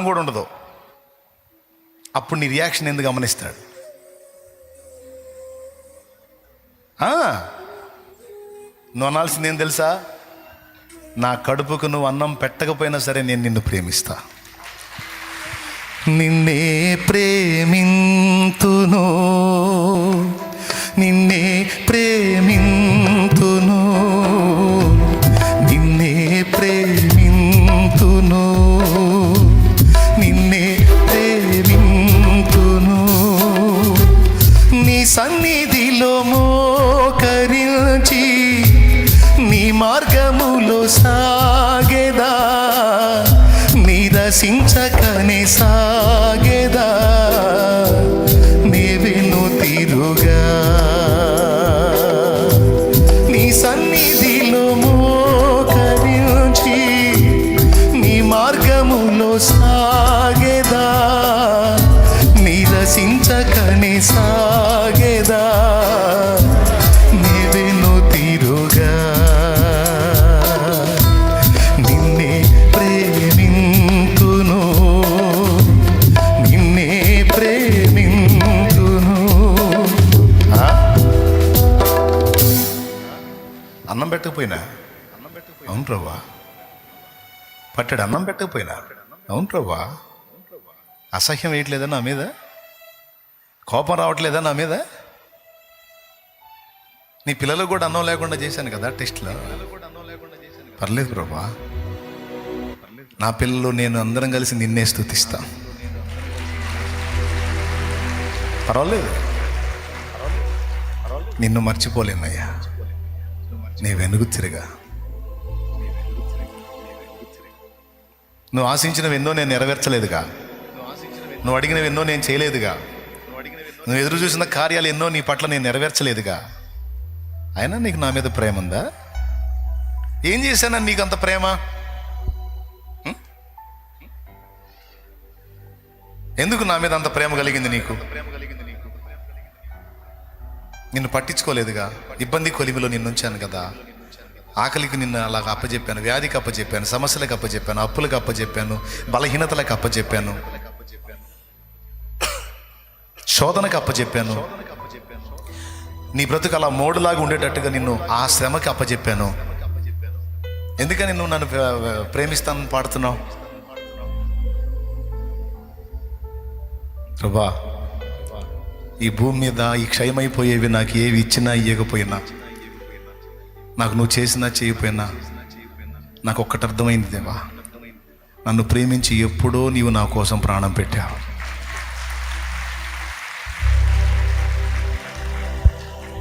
అన్నం కూడా ఉండదు. అప్పుడు నీ రియాక్షన్ ఎందుకు గమనిస్తాడు? ఆ, నువ్వు అనాల్సింది ఏం తెలుసా? నా కడుపుకు నువ్వు అన్నం పెట్టకపోయినా సరే నేను నిన్ను ప్రేమిస్తా. నిన్నే ప్రేమింతును. నిన్నే ప్రేమింతును. నిరసించకనే సాగేదా? నీవిను తిరుగా? నీ సన్నిధిలో మోకరించి నీ మార్గములో సా ప్రభా పట్టడు అన్నం పెట్టకపోయినా? అవును ప్రభా అసహ్యం వేయట్లేదా నా మీద? కోపం రావట్లేదా నా మీద? నీ పిల్లలకు కూడా అన్నం లేకుండా చేశాను కదా టెస్ట్లో? పర్లేదు ప్రభా. నా పిల్లలు నేను అందరం కలిసి నిన్నే స్థుతిస్తా పర్వాలేదు. నిన్ను మర్చిపోలేనయ్యా. నీ వెనుగు తిరిగా. నువ్వు ఆశించినవి ఎన్నో నేను నెరవేర్చలేదుగా. నువ్వు అడిగినవి ఎన్నో నేను చేయలేదుగా. నువ్వు ఎదురు చూసిన కార్యాలు ఎన్నో నీ పట్ల నేను నెరవేర్చలేదుగా. అయినా నీకు నా మీద ప్రేమ ఉందా? ఏం చేశానని నీకు అంత ప్రేమ? ఎందుకు నా మీద అంత ప్రేమ కలిగింది నీకు? నిన్ను పట్టించుకోలేదుగా. ఇబ్బంది కొలిమిలో నిన్నుంచాను కదా. ఆకలికి నిన్ను అలాగ అప్పచెప్పాను వ్యాధికి అప్పచెప్పాను సమస్యలకు అప్పచెప్పాను అప్పులకు అప్పచెప్పాను బలహీనతలకు అప్పచెప్పాను శోధనకు అప్పచెప్పాను నీ బ్రతుకు అలా మోడులాగా ఉండేటట్టుగా నిన్ను ఆ శ్రమకి అప్పచెప్పాను ఎందుకని నువ్వు నన్ను ప్రేమిస్తానని పాడుతున్నావు? ప్రభా ఈ భూమి మీద ఈ క్షయమైపోయేవి నాకు ఏవి ఇచ్చినా ఇవ్వకపోయినా నాకు నువ్వు చేసినా చేయకపోయినా నాకు ఒక్కటి అర్థమైంది దేవా. నన్ను ప్రేమించి ఎప్పుడో నీవు నా కోసం ప్రాణం పెట్టావు.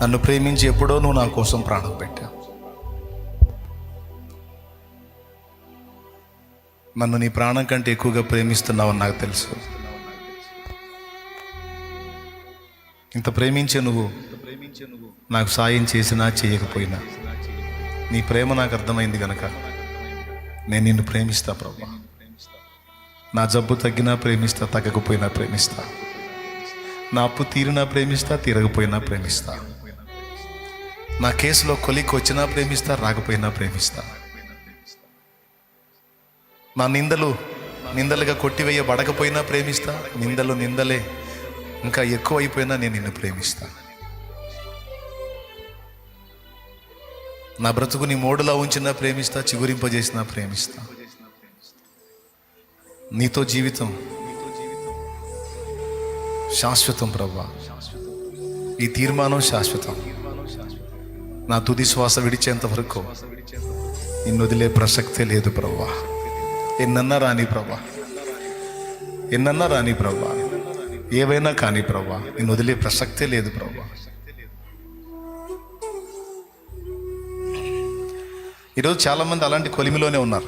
నన్ను ప్రేమించి ఎప్పుడో నువ్వు నా కోసం ప్రాణం పెట్టావు. నన్ను నీ ప్రాణం కంటే ఎక్కువగా ప్రేమిస్తున్నావని నాకు తెలుసు. ఇంత ప్రేమించే నువ్వు నాకు సాయం చేసినా చేయకపోయినా నీ ప్రేమ నాకు అర్థమైంది కనుక నేను నిన్ను ప్రేమిస్తా ప్రభా. నా జబ్బు తగ్గినా ప్రేమిస్తా తగ్గకపోయినా ప్రేమిస్తా. నా అప్పు తీరినా ప్రేమిస్తా తీరకపోయినా ప్రేమిస్తా. నా కేసులో కొలికి వచ్చినా ప్రేమిస్తా రాకపోయినా ప్రేమిస్తా. నా నిందలు నిందలుగా కొట్టివేయబడకపోయినా ప్రేమిస్తా నిందలు నిందలే. ఇంకా ఎక్కువ అయిపోయినా నేను నిన్ను ప్రేమిస్తాను నా బ్రతుకు నీ మోడులా ఉంచినా ప్రేమిస్తా చిగురింపజేసినా ప్రేమిస్తా. నీతో జీవితం శాశ్వతం ప్రభా ఈ తీర్మానం శాశ్వతం. నా తుది శ్వాస విడిచేంత వరకు నిన్ను వదిలే ప్రసక్తే లేదు ప్రభా ఎన్నన్నా రాని ప్రభా ఎన్నన్నా రాని ప్రభా ఏవైనా కానీ ప్రభా నిన్ను వదిలే ప్రసక్తే లేదు ప్రభా ఈరోజు చాలామంది అలాంటి కొలిమిలోనే ఉన్నారు.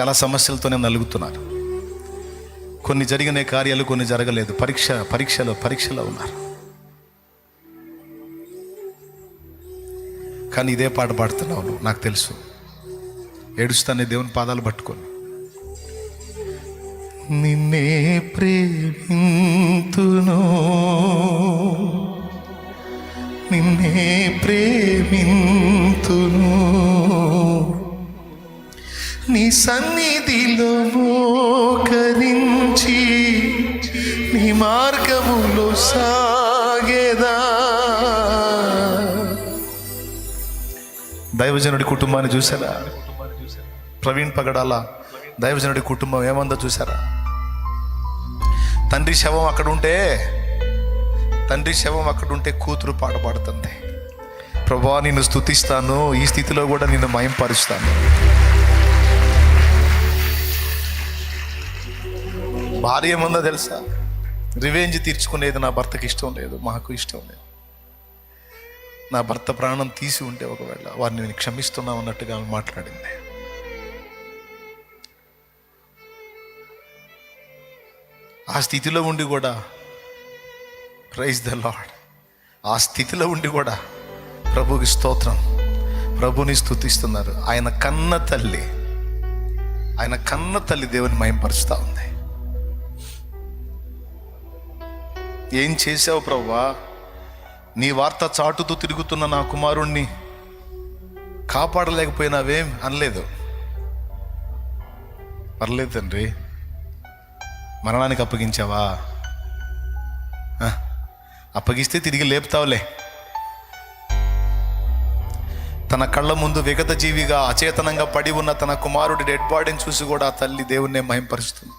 చాలా సమస్యలతోనే నలుగుతున్నారు. కొన్ని జరిగిన కార్యాలు కొన్ని జరగలేదు. పరీక్ష పరీక్షలో పరీక్షలో ఉన్నారు. కానీ ఇదే పాట పాడుతున్నావు నాకు తెలుసు. ఏడుస్తానే దేవుని పాదాలు పట్టుకొని. నిన్నే ప్రేమింతును. నిన్నే പ്രേമിന്തുന്നു నీ సన్నిధిలో మోకరించి నీ మార్గములో సాగేదా. దైవజనుడి కుటుంబాన్ని చూసారా ప్రవీణ్ పగడాల దైవజనుడి కుటుంబం ఏమందో చూసారా తండ్రి శవం అక్కడ ఉంటే తండ్రి శవం అక్కడ ఉంటే కూతురు పాట పాడుతుంది. ప్రభా నిన్ను స్తుతిస్తాను ఈ స్థితిలో కూడా నిన్ను మయంపరుస్తాను. భార్య ఏముందో తెలుసా? రివెంజ్ తీర్చుకునేది నా భర్తకి ఇష్టం లేదు మాకు ఇష్టం లేదు. నా భర్త ప్రాణం తీసి ఉంటే ఒకవేళ వారిని నేను క్షమిస్తున్నా అన్నట్టుగా ఆమె మాట్లాడింది. ఆ స్థితిలో ఉండి కూడా ప్రైజ్ ద లాడ్ ఆ స్థితిలో ఉండి కూడా ప్రభుకి స్తోత్రం. ప్రభుని స్తుతిస్తున్నారు. ఆయన కన్న తల్లి. ఆయన కన్న తల్లి దేవుని మయంపరుస్తూ ఉంది. ఏం చేసావు ప్రవ్వా? నీ వార్త చాటుతూ తిరుగుతున్న నా కుమారుణ్ణి కాపాడలేకపోయినావేం అనలేదు. పర్లేదు తండ్రి. మరణానికి అప్పగించావా? అప్పగిస్తే తిరిగి లేపుతావులే. తన కళ్ళ ముందు విగత జీవిగా అచేతనంగా పడి ఉన్న తన కుమారుడి డెడ్ బాడీని చూసి కూడా తల్లి దేవుణ్ణి మహింపరుస్తుంది.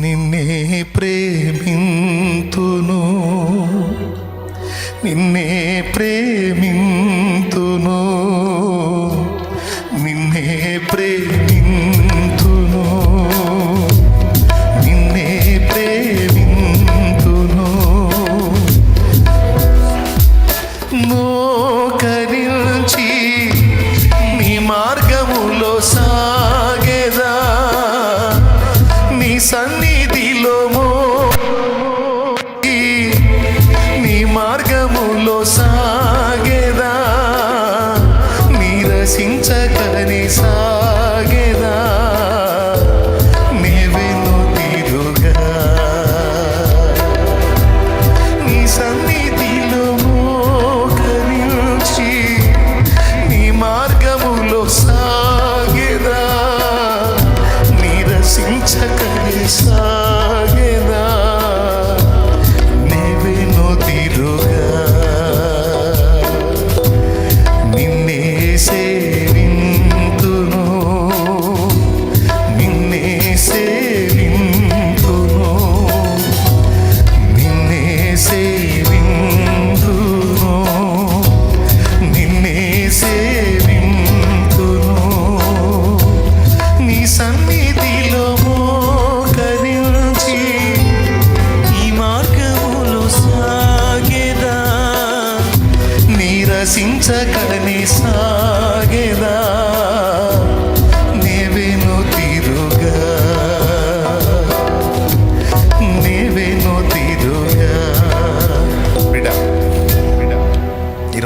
నిన్నే ప్రేమింతును నిన్నే ప్రేమింతును నిన్నే ప్రేమి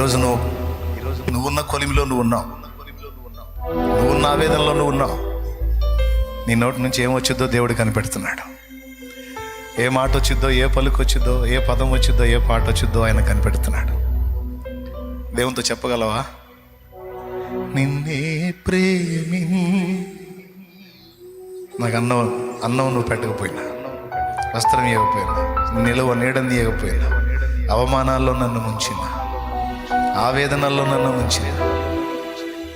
ఈరోజు నువ్వు నువ్వున్న కొలిమిలో నువ్వు ఉన్నావు. నువ్వున్న ఆవేదనలో నువ్వు ఉన్నావు. నీ నోటి నుంచి ఏమొచ్చుద్దో దేవుడు కనిపెడుతున్నాడు. ఏ మాట వచ్చిద్దో ఏ పలుకు వచ్చిద్దో ఏ పదం వచ్చిద్దో ఏ పాట వచ్చిద్దో ఆయన కనిపెడుతున్నాడు. దేవునితో చెప్పగలవా? నిన్నే ప్రేమి నాకు అన్నం అన్నం నువ్వు పెట్టకపోయినా వస్త్రం ఇవ్వకపోయినా నిలువ నీడని ఇవ్వకపోయినా అవమానాల్లో నన్ను ముంచిన ఆవేదనల్లో నన్ను ఉంచి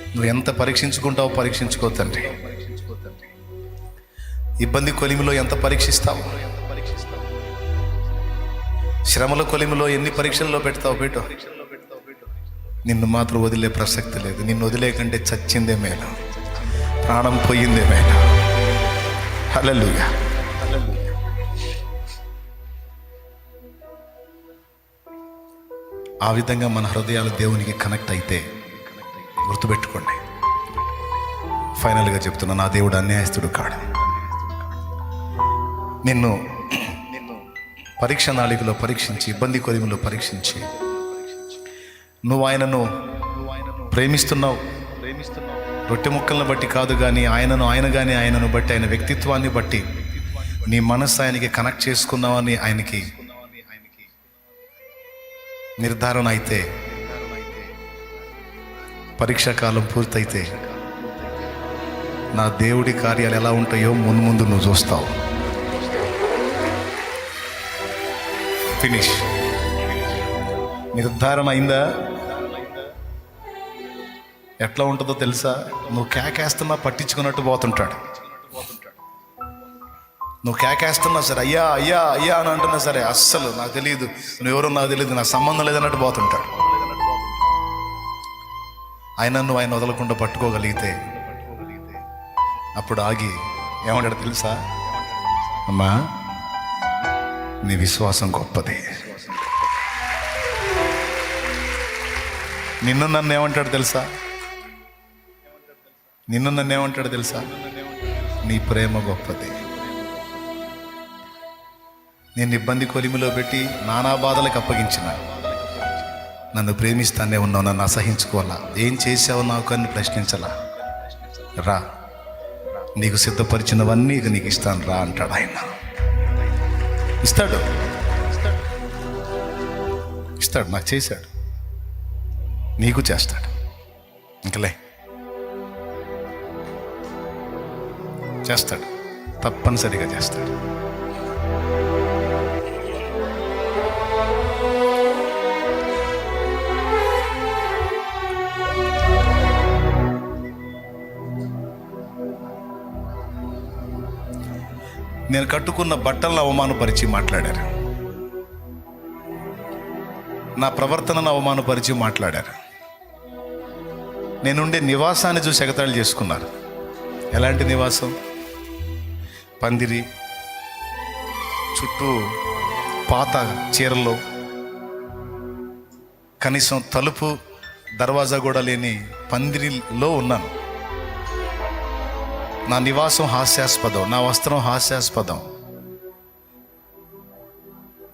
నువ్వు ఎంత పరీక్షించుకుంటావో పరీక్షించుకో తండ్రి. ఇబ్బంది కొలిమిలో ఎంత పరీక్షిస్తావు? శ్రమల కొలిమిలో ఎన్ని పరీక్షల్లో పెడతావు పెట్టు నిన్ను మాత్రం వదిలే ప్రసక్తి లేదు. నిన్ను వదిలే కంటే చచ్చిందే మేలు. ప్రాణం పోయిందే మేలు. హల్లెలూయా. ఆ విధంగా మన హృదయాలు దేవునికి కనెక్ట్ అయితే గుర్తుపెట్టుకోండి. ఫైనల్గా చెప్తున్నా నా దేవుడు అన్యాయస్తుడు కాడు. నిన్ను నిన్ను పరీక్ష నాళికలో పరీక్షించి ఇబ్బంది కొలిమిలో పరీక్షించి నువ్వు ఆయనను ప్రేమిస్తున్నావు. ప్రేమిస్తున్నావు రొట్టె ముక్కలను బట్టి కాదు కానీ ఆయనను ఆయన కానీ ఆయనను బట్టి ఆయన వ్యక్తిత్వాన్ని బట్టి నీ మనస్సు ఆయనకి కనెక్ట్ చేసుకున్నావని ఆయనకి నిర్ధారణ అయితే పరీక్షాకాలం పూర్తయితే నా దేవుడి కార్యాలు ఎలా ఉంటాయో ముందు ముందు నువ్వు చూస్తావు. ఫినిష్ నిర్ధారణ అయిందా? ఎట్లా ఉంటుందో తెలుసా? నువ్వు కేకేస్తున్నా పట్టించుకున్నట్టు పోతుంటాడు. నువ్వు కేకేస్తున్నా సరే అయ్యా అయ్యా అయ్యా అని అంటున్నా సరే అస్సలు నాకు తెలియదు నువ్వెవరో నాకు తెలియదు నాకు సంబంధం లేదన్నట్టు పోతుంటాడు. ఆయన నువ్వు ఆయన వదలకుండా పట్టుకోగలిగితే అప్పుడు ఆగి ఏమంటాడు తెలుసా? అమ్మా నీ విశ్వాసం గొప్పది. నిన్ను నన్ను ఏమంటాడు తెలుసా? నిన్ను నన్ను ఏమంటాడు తెలుసా? నీ ప్రేమ గొప్పది. నేను ఇబ్బంది కొలిమిలో పెట్టి నానా బాధలకు అప్పగించిన. నన్ను ప్రేమిస్తానే ఉన్నావు నన్ను అసహించుకోవాలా? ఏం చేసావు నాకు అని ప్రశ్నించలా? రా నీకు సిద్ధపరిచినవన్నీ ఇక నీకు ఇస్తాను రా అంటాడు ఆయన. ఇస్తాడు. ఇస్తాడు నాకు చేశాడు. నీకు చేస్తాడు. ఇంకలే చేస్తాడు. తప్పనిసరిగా చేస్తాడు. నేను కట్టుకున్న బట్టలను అవమానపరిచి మాట్లాడారు. నా ప్రవర్తనను అవమానపరిచి మాట్లాడారు. నేనుండే నివాసాన్ని చూసి ఎగతాళి చేసుకున్నారు. ఎలాంటి నివాసం? పందిరి చుట్టూ పాత చీరల్లో కనీసం తలుపు దర్వాజా కూడా లేని పందిరిలో ఉన్నాను. నా నివాసం హాస్యాస్పదం నా వస్త్రం హాస్యాస్పదం.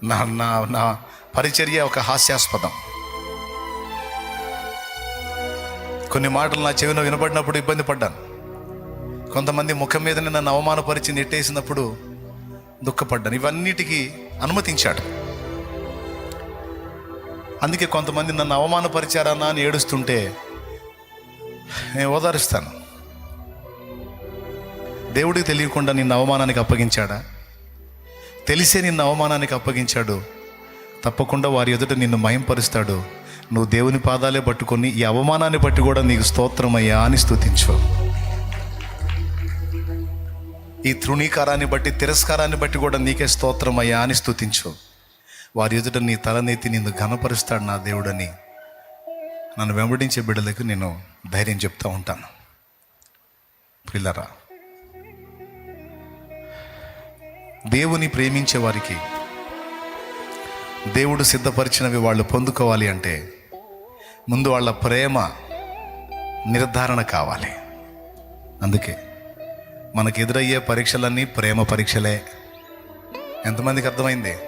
నా నా నా పరిచర్య ఒక హాస్యాస్పదం. కొన్ని మాటలు నా చెవిలో వినపడినప్పుడు ఇబ్బంది పడ్డాను. కొంతమంది ముఖం మీద నన్ను అవమానపరిచి నెట్టేసినప్పుడు దుఃఖపడ్డాను. ఇవన్నిటికీ అనుమతించాడు. అందుకే కొంతమంది నన్ను అవమానపరిచారన్నా అని ఏడుస్తుంటే నేను ఓదారుస్తాను. దేవుడికి తెలియకుండా నిన్ను అవమానానికి అప్పగించాడా? తెలిసే నిన్ను అవమానానికి అప్పగించాడు. తప్పకుండా వారి ఎదుట నిన్ను మయంపరుస్తాడు. నువ్వు దేవుని పాదాలే పట్టుకొని ఈ అవమానాన్ని బట్టి కూడా నీకు స్తోత్రమయ్యా అని స్థుతించు ఈ తృణీకారాన్ని బట్టి తిరస్కారాన్ని బట్టి కూడా నీకే స్తోత్రమయ్యా అని స్థుతించు వారి ఎదుట నీ తలనెత్తి నిన్ను ఘనపరుస్తాడు నా దేవుడని నన్ను వెంబడించే బిడ్డలకు నేను ధైర్యం చెప్తూ ఉంటాను. పిల్లరా దేవుని ప్రేమించే వారికి దేవుడు సిద్ధపరిచినవి వాళ్ళు పొందుకోవాలి అంటే ముందు వాళ్ళ ప్రేమ నిర్ధారణ కావాలి. అందుకే మనకు ఎదురయ్యే పరీక్షలన్నీ ప్రేమ పరీక్షలే. ఎంతమందికి అర్థమైంది?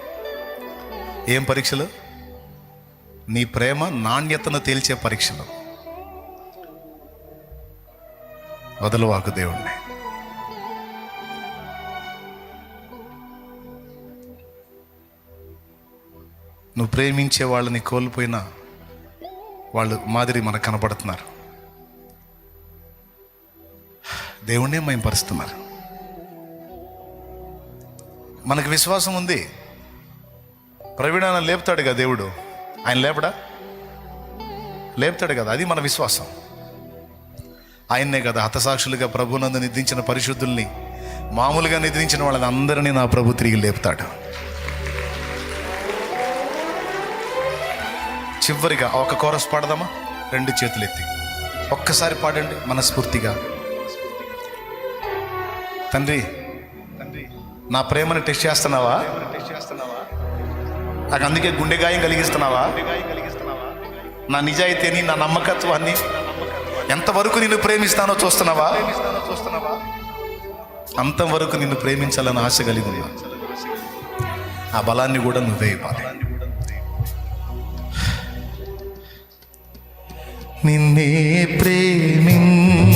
ఏం పరీక్షలు? నీ ప్రేమ నాణ్యతను తేల్చే పరీక్షలు. వదలవాకు దేవుణ్ణి. నువ్వు ప్రేమించే వాళ్ళని కోల్పోయినా వాళ్ళు మాదిరి మనకు కనపడుతున్నారు దేవుణ్ణే మయంపరుస్తున్నారు. మనకు విశ్వాసం ఉంది. ప్రవీణాన లేపుతాడు కదా దేవుడు. ఆయన లేపడా? లేపుతాడు కదా అది మన విశ్వాసం. ఆయన్నే కదా హతసాక్షులుగా ప్రభునందు నిద్రించిన పరిశుద్ధుల్ని మామూలుగా నిద్రించిన వాళ్ళని అందరినీ నా ప్రభు తిరిగి లేపుతాడు. చివరిగా ఒక కోరస్ పాడదామా? రెండు చేతులు ఎత్తి ఒక్కసారి పాడండి మనస్ఫూర్తిగా. తండ్రి నా ప్రేమను టెస్ట్ చేస్తున్నావా? నాకు అందుకే గుండె గాయం కలిగిస్తున్నావా? నా నిజాయితీని నా నమ్మకత్వాన్ని ఎంతవరకు నిన్ను ప్రేమిస్తానో చూస్తున్నావా? అంతవరకు నిన్ను ప్రేమించాలని ఆశ కలిగి ఆ బలాన్ని కూడా నువ్వే ఇవ్వాలి. నిన్నే ప్రేమించ